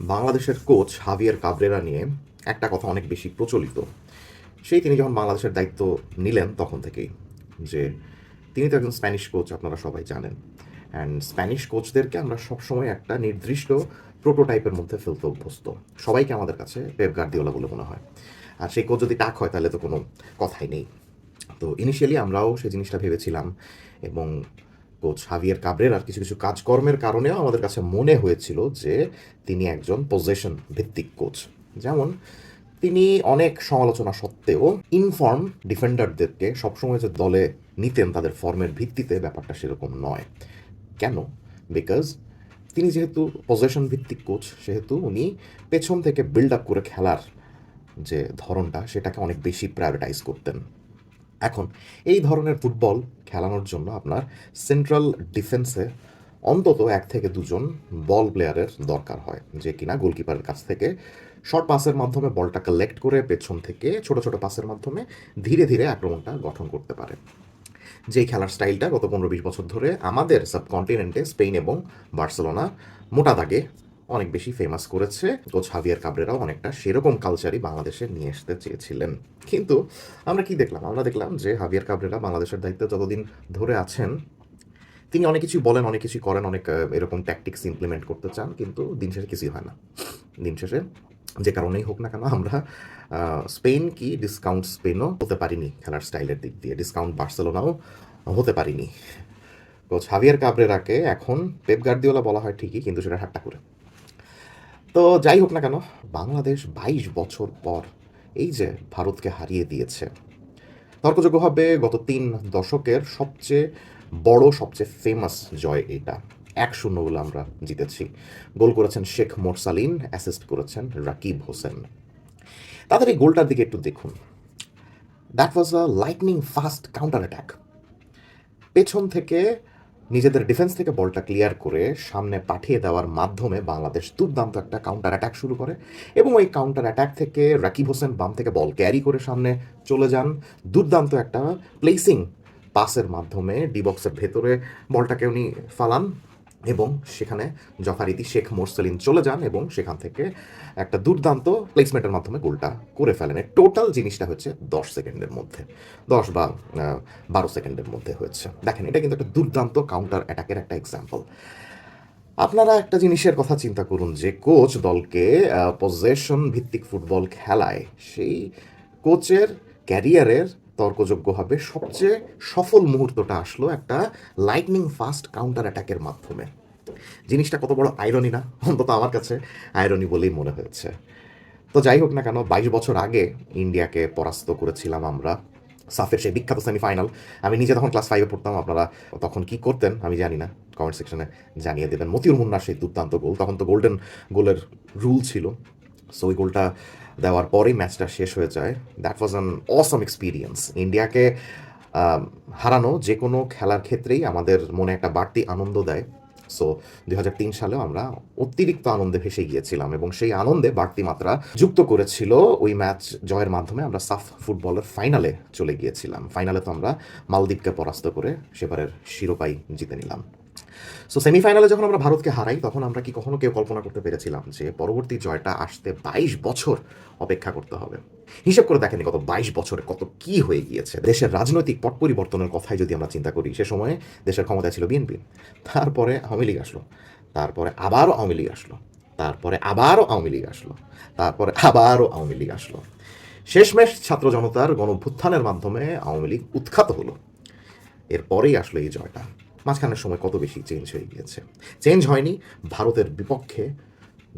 বাংলাদেশের coach হাভিয়ার Cabrera নিয়ে একটা কথা অনেক বেশি প্রচলিত। সেই তিনি যখন বাংলাদেশের দায়িত্ব নিলেন তখন থেকেই যে তিনি তো একজন স্প্যানিশ কোচ, আপনারা সবাই জানেন। অ্যান্ড স্প্যানিশ কোচদেরকে আমরা সবসময় একটা নির্দিষ্ট প্রোটোটাইপের মধ্যে ফেলতে অভ্যস্ত। সবাইকে আমাদের কাছে পেপ গার্দিওলা বলে মনে হয়। আর সেই কোচ যদি টাক হয়, তাহলে তো কোনো কথাই নেই। তো ইনিশিয়ালি আমরাও সেই জিনিসটা ভেবেছিলাম এবং কোচ হাভিয়ার কাবরেরার কিছু কিছু কাজকর্মের কারণেও আমাদের কাছে মনে হয়েছিল যে তিনি একজন পজিশন ভিত্তিক কোচ। যেমন, তিনি অনেক সমালোচনা সত্ত্বেও ইনফর্ম ডিফেন্ডারদেরকে সবসময় যে দলে নিতেন তাদের ফর্মের ভিত্তিতে ব্যাপারটা সেরকম নয়। কেন? বিকজ তিনি যেহেতু পজিশন ভিত্তিক কোচ, সেহেতু উনি পেছন থেকে বিল্ড আপ করে খেলার যে ধরনটা, সেটাকে অনেক বেশি প্রায়োরিটাইজ করতেন। এখন, এই ধরনের ফুটবল খেলানোর জন্য আপনার সেন্ট্রাল ডিফেন্সে অন্তত এক থেকে দুজন বল প্লেয়ারের দরকার হয়, যে কিনা গোলকিপারের কাছ থেকে শর্ট পাসের মাধ্যমে বলটা কালেক্ট করে পেছন থেকে ছোট ছোট পাসের মাধ্যমে ধীরে ধীরে আক্রমণটা গঠন করতে পারে। যেই খেলার স্টাইলটা গত পনেরো বিশ বছর ধরে আমাদের সাবকন্টিনেন্টে স্পেন এবং বার্সেলোনা মোটা দাগে অনেক বেশি ফেমাস করেছে। কোচ হাভিয়ার কাবরেরাও অনেকটা সেরকম কালচারই বাংলাদেশে নিয়ে আসতে চেয়েছিলেন। কিন্তু আমরা কি দেখলাম? আমরা দেখলাম যে হাভিয়ার কাবরেরা বাংলাদেশের দায়িত্বে যতদিন ধরে আছেন, তিনি অনেক কিছু বলেন, অনেক কিছু করেন, অনেক এরকম ট্যাকটিক্স ইমপ্লিমেন্ট করতে চান, কিন্তু দিন শেষে কিছুই হয় না। দিন শেষে যে কারণেই হোক না কেন আমরা স্পেন কি ডিসকাউন্ট স্পেনও হতে পারিনি খেলার স্টাইলের দিক দিয়ে। ডিসকাউন্ট বার্সেলোনাও হতে পারিনি। কোচ হাভিয়ার কাবরেরাকে এখন পেপ গার্দিওলা বলা হয় ঠিকই, কিন্তু সেটা ঠাট্টা করে তো যাই হোক না কেন, বাংলাদেশ বাইশ বছর পর এই যে ভারতকে হারিয়ে দিয়েছে। তর্কযোগ্যভাবে গত তিন দশকের সবচেয়ে বড়, সবচেয়ে ফেমাস জয় এটা। এক শূন্য বলে আমরা জিতেছি। গোল করেছেন শেখ মোরসালিন অ্যাসিস্ট করেছেন রাকিব হোসেন। তাদের এই গোলটার দিকে একটু দেখুন। That was a lightning fast counter attack পেছন থেকে নিজেদের ডিফেন্স থেকে বলটা ক্লিয়ার করে সামনে পাঠিয়ে দেওয়ার মাধ্যমে বাংলাদেশ দুর্দান্ত একটা কাউন্টার অ্যাটাক শুরু করে এবং ওই কাউন্টার অ্যাটাক থেকে রাকিব হোসেন বাম থেকে বল ক্যারি করে সামনে চলে যান। দুর্দান্ত একটা প্লেসিং পাসের মাধ্যমে ডিবক্সের ভেতরে বলটাকে উনি ফালান। এবং সেখানে যথারীতি শেখ মোরসেলিন চলে যান এবং সেখান থেকে একটা দুর্দান্ত প্লেসমেন্টের মাধ্যমে গোলটা করে ফেলেন। টোটাল জিনিসটা হচ্ছে দশ সেকেন্ডের মধ্যে। দশ বা বারো সেকেন্ডের মধ্যে হয়েছে। দেখেন, এটা কিন্তু একটা দুর্দান্ত কাউন্টার অ্যাটাকের একটা এক্সাম্পল আপনারা একটা জিনিসের কথা চিন্তা করুন যে কোচ দলকে পজেশন ভিত্তিক ফুটবল খেলায় সেই কোচের ক্যারিয়ারের তর্কযোগ্যভাবে সবচেয়ে সফল মুহূর্তটা আসলো একটা লাইটনিং ফাস্ট কাউন্টার অ্যাটাকের মাধ্যমে। জিনিসটা কত বড় আইরনি না? অন্তত আমার কাছে আইরনি বলেই মনে হয়েছে। তো যাই হোক না কেন, বাইশ বছর আগে ইন্ডিয়াকে পরাস্ত করেছিলাম আমরা। সাফের সেই বিখ্যাত সেমিফাইনাল আমি নিজে তখন ক্লাস ফাইভে পড়তাম, আপনারা তখন কি করতেন আমি জানি না। কমেন্ট সেকশনে জানিয়ে দেবেন। মতিউর মুন্নার সেই দুর্দান্ত গোল তখন তো গোল্ডেন গোলের রুল ছিল। সো ওই গোলটা দেওয়ার পরেই ম্যাচটা শেষ হয়ে যায়। That was an awesome experience ইন্ডিয়াকে হারানো যে কোনো খেলার ক্ষেত্রেই আমাদের মনে একটা বাড়তি আনন্দ দেয়। সো দুই হাজার তিন সালেও আমরা অতিরিক্ত আনন্দে ভেসে গিয়েছিলাম এবং সেই আনন্দে বাড়তি মাত্রা যুক্ত করেছিল ওই ম্যাচ জয়ের মাধ্যমে আমরা সাফ ফুটবলের ফাইনালে চলে গিয়েছিলাম। ফাইনালে তো আমরা মালদ্বীপকে পরাস্ত করে সেবারের শিরোপাই জিতে নিলাম। সো সেমিফাইনালে যখন আমরা ভারতকে হারাই, তখন আমরা কি কখনো কেউ কল্পনা করতে পেরেছিলাম যে পরবর্তী জয়টা আসতে বাইশ বছর অপেক্ষা করতে হবে? হিসেব করে দেখেনি গত বাইশ বছরে কত কি হয়ে গিয়েছে। দেশের রাজনৈতিক পট পরিবর্তনের কথাই যদি আমরা চিন্তা করি, সে সময়ে দেশের ক্ষমতায় ছিল বিএনপি তারপরে আওয়ামী লীগ আসলো। তারপরে আবারও আওয়ামী লীগ আসলো। তারপরে আবারও আওয়ামী লীগ আসলো। তারপরে আবারও আওয়ামী লীগ আসলো। শেষমেশ ছাত্র জনতার গণভ্যুত্থানের মাধ্যমে আওয়ামী লীগ উৎখাত হলো। এরপরেই আসলো এই জয়টা। মাঝখানের সময় কত বেশি চেঞ্জ হয়ে গিয়েছে। চেঞ্জ হয়নি, ভারতের বিপক্ষে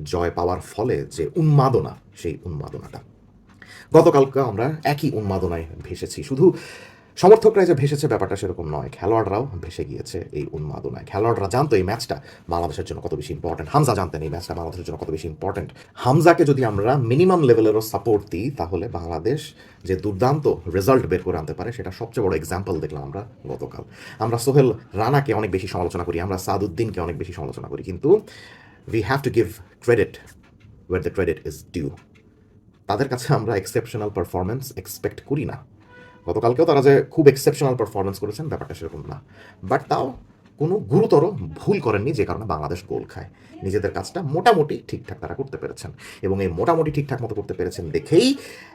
জয় পাওয়ার ফলে যে উন্মাদনা, সেই উন্মাদনাটা। গতকালকে আমরা একই উন্মাদনায় ভেসেছি। শুধু সমর্থকরা যে ভেসেছে ব্যাপারটা সেরকম নয়। খেলোয়াড়রাও ভেসে গিয়েছে এই উন্মাদনায়। খেলোয়াড়রা জানতো এই ম্যাচটা বাংলাদেশের জন্য কত বেশি ইম্পর্টেন্ট হামজা জানতেন এই ম্যাচটা বাংলাদেশের জন্য কত বেশি ইম্পর্টেন্ট হামজাকে যদি আমরা মিনিমাম লেভেলেরও সাপোর্ট দিই, তাহলে বাংলাদেশ যে দুর্দান্ত রেজাল্ট বের করে আনতে পারে, সেটা সবচেয়ে বড় এক্সাম্পল দেখলাম আমরা গতকাল। আমরা সোহেল রানাকে অনেক বেশি সমালোচনা করি, আমরা সাদউদ্দিনকে অনেক বেশি সমালোচনা করি, কিন্তু we have to give credit where the credit is due তাদের কাছে আমরা এক্সেপশনাল পারফরমেন্স এক্সপেক্ট করি না। গতকালকেও তারা যে খুব এক্সেপশনাল পারফরমেন্স করেছেন, ব্যাপারটা সেরকম না। বাট তাও কোনো গুরুতর ভুল করেননি যে কারণে বাংলাদেশ গোল খায়। নিজেদের কাজটা মোটামুটি ঠিকঠাক তারা করতে পেরেছেন। এবং এই মোটামুটি ঠিকঠাক মতো করতে পেরেছেন দেখেই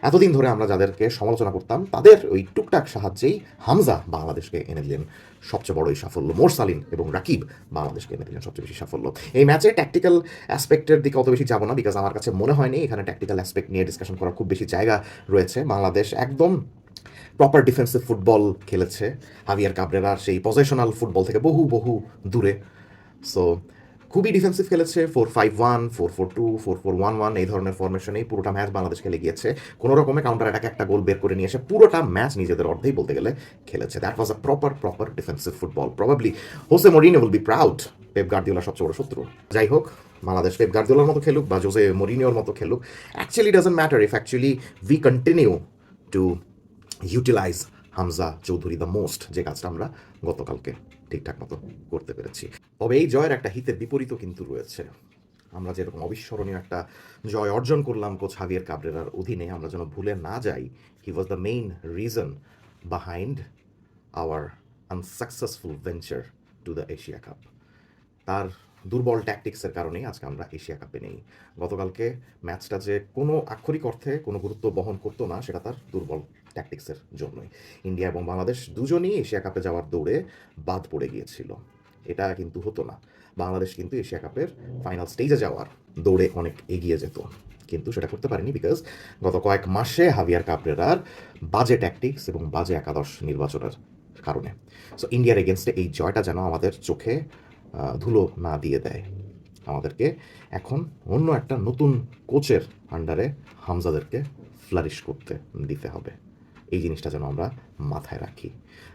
এতদিন ধরে আমরা যাদেরকে সমালোচনা করতাম, তাদের ওই টুকটাক সাহায্যেই হামজা বাংলাদেশকে এনে দিলেন সবচেয়ে বড় এই সাফল্য। মোরসালিন এবং রাকিব বাংলাদেশকে এনে দিলেন সবচেয়ে বেশি সাফল্য। এই ম্যাচে ট্যাকটিক্যাল অ্যাসপেক্টের দিকে অত বেশি যাব না বিকজ আমার কাছে মনে হয়নি এখানে ট্যাকটিক্যাল অ্যাসপেক্ট নিয়ে ডিসকাশন করার খুব বেশি জায়গা রয়েছে। বাংলাদেশ একদম প্রপার ডিফেন্সিভ ফুটবল খেলেছে হাভিয়ার কাবরেরার সেই পজিশনাল ফুটবল থেকে বহু বহু দূরে। সো খুবই ডিফেন্সিভ খেলেছে four five one four four two four four one one এই ধরনের ফরমেশনেই পুরোটা ম্যাচ বাংলাদেশ খেলে গিয়েছে। কোনো রকমে কাউন্টার অ্যাটাকে একটা গোল বের করে নিয়ে এসে পুরোটা ম্যাচ নিজেদের অর্ধেই বলতে গেলে খেলেছে। That was a proper proper defensive football probably Jose Mourinho will be proud Pep গার্দিওলার সবচেয়ে বড় শত্রু। যাই হোক বাংলাদেশ পেপ গার্দিওলার মতো খেলুক বা জোসে মরিনিওর মতো খেলুক actually doesn't matter if actually we continue to utilize Hamza Chowdhury the most যে কাজটা আমরা গতকালকে ঠিকঠাক মতো করতে পেরেছি। তবে এই জয়ের একটা হিতের বিপরীতও কিন্তু রয়েছে। আমরা যেরকম অবিস্মরণীয় একটা জয় অর্জন করলাম কোচ হাভিয়ার কাবরেরার অধীনে, আমরা যেন ভুলে না যাই he was the main reason behind our unsuccessful venture to the Asia cup তার দুর্বল ট্যাকটিক্সের কারণেই আজকে আমরা এশিয়া কাপে নেই। গতকালকে ম্যাচটা যে কোনো আক্ষরিক অর্থে কোনো গুরুত্ব বহন করতো না, সেটা তার দুর্বল ট্যাকটিক্সের জন্যই। ইন্ডিয়া এবং বাংলাদেশ দুজনই এশিয়া কাপে যাওয়ার দৌড়ে বাদ পড়ে গিয়েছিল। এটা কিন্তু হতো না। বাংলাদেশ কিন্তু এশিয়া কাপের ফাইনাল স্টেজে যাওয়ার দৌড়ে অনেক এগিয়ে যেত। কিন্তু সেটা করতে পারেনি বিকজ গত কয়েক মাসে হাভিয়ার কাপরেরার বাজে ট্যাকটিক্স এবং বাজে একাদশ নির্বাচনের কারণে। সো ইন্ডিয়ার এগেনস্টে এই জয়টা যেন আমাদের চোখে ধুলো না দিয়ে দেয়। আমাদেরকে এখন অন্য একটা নতুন কোচের আন্ডারে হামজাদেরকে ফ্লারিশ করতে দিতে হবে। এই জিনিসটা যেন আমরা মাথায় রাখি।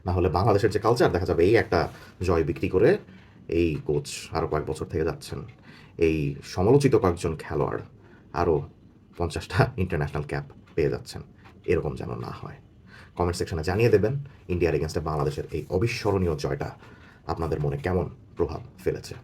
না হলে বাংলাদেশের যে কালচার দেখা যাবে এই একটা জয় বিক্রি করে এই কোচ আরও কয়েক বছর থেকে যাচ্ছেন। এই সমালোচিত কয়েকজন খেলোয়াড় আরও পঞ্চাশটা ইন্টারন্যাশনাল ক্যাপ পেয়ে যাচ্ছেন। এরকম যেন না হয়। কমেন্ট সেকশনে জানিয়ে দেবেন। ইন্ডিয়ার এগেনস্টে বাংলাদেশের এই অবিস্মরণীয় জয়টা আপনাদের মনে কেমন প্রভাব ফেলেছে।